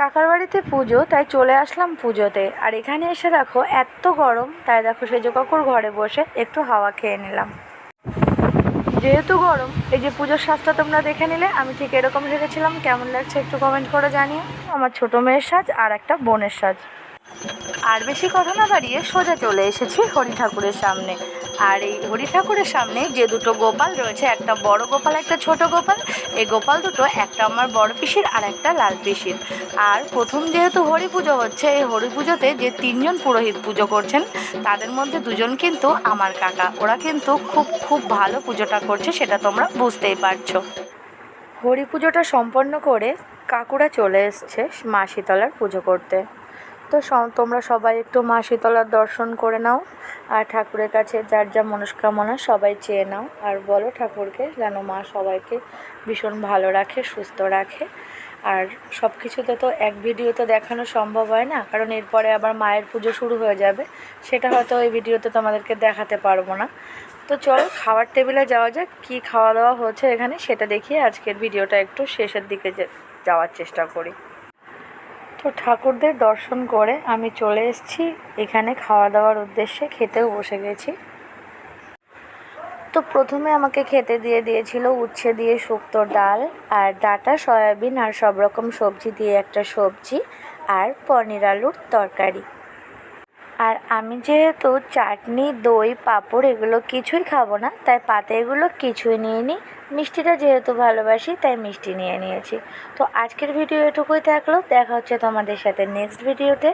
কাকার বাড়িতে পুজো, তাই চলে আসলাম পুজোতে। আর এখানে এসে দেখো, এত গরম, তাই দেখো সেজো কাকুর ঘরে বসে একটু হাওয়া খেয়ে নিলাম। যেহেতু গরম, এই যে পুজোর সাজটা তোমরা দেখে নিলে, আমি ঠিক এরকম ভেবেছিলাম, কেমন লাগছে একটু কমেন্ট করে জানিও। আমার ছোটো মেয়ের সাজ আর একটা বোনের সাজ। আর বেশি কথা না বাড়িয়ে সোজা চলে এসেছি হরি ঠাকুরের সামনে। আর এই হরি ঠাকুরের সামনে যে দুটো গোপাল রয়েছে, একটা বড় গোপাল, একটা ছোট গোপাল, এই গোপাল দুটো, একটা আমার বড় পিসির আর একটা লাল পিসির। আর প্রথম যেহেতু হরি পুজো হচ্ছে, এই হরি পুজোতে যে তিনজন পুরোহিত পুজো করছেন, তাদের মধ্যে দুজন কিন্তু আমার কাকা। ওরা কিন্তু খুব খুব ভালো পুজোটা করছে, সেটা তোমরা বুঝতেই পারছ। হরি পুজোটা সম্পন্ন করে কাকুরা চলে এসছে মা শীতলার পুজো করতে। তো তোমরা সবাই একটু মা শীতলার দর্শন করে নাও, আর ঠাকুরের কাছে যার যা মনস্কামনা সবাই চেয়ে নাও, আর বলো ঠাকুরকে যেন মা সবাইকে ভীষণ ভালো রাখে, সুস্থ রাখে। আর সব কিছুতে তো এক ভিডিওতে দেখানো সম্ভব হয় না, কারণ এরপরে আবার মায়ের পুজো শুরু হয়ে যাবে, সেটা হয়তো এই ভিডিওতে তোমাদেরকে দেখাতে পারব না। তো চলো, খাওয়ার টেবিলে যাওয়া যাক, কী খাওয়া দাওয়া হচ্ছে এখানে সেটা দেখিয়ে আজকের ভিডিওটা একটু শেষের দিকে যাওয়ার চেষ্টা করি। তো ঠাকুরদের দর্শন করে আমি চলে এসেছি। এখানে খাওয়া দাওয়ার উদ্দেশ্যে খেতেও বসে গেছি। তো প্রথমে আমাকে খেতে দিয়ে দিয়েছিল উচ্ছে দিয়ে শুক্তো ডাল, আর ডাটা, সয়াবিন, আর সব রকম সবজি দিয়ে একটা সবজি, আর পনির আলুর তরকারি। আর আমি যেহেতু চাটনি, দই, পাঁপড় এগুলো কিছুই খাব না, তাই পাতে এগুলো কিছুই নিয়ে নিই মিষ্টিটা যেহেতু ভালোবাসি, তাই মিষ্টি নিয়ে নিয়েছি। তো আজকের ভিডিও এটুকুই থাকল, দেখা হচ্ছে তোমাদের সাথে নেক্সট ভিডিওতে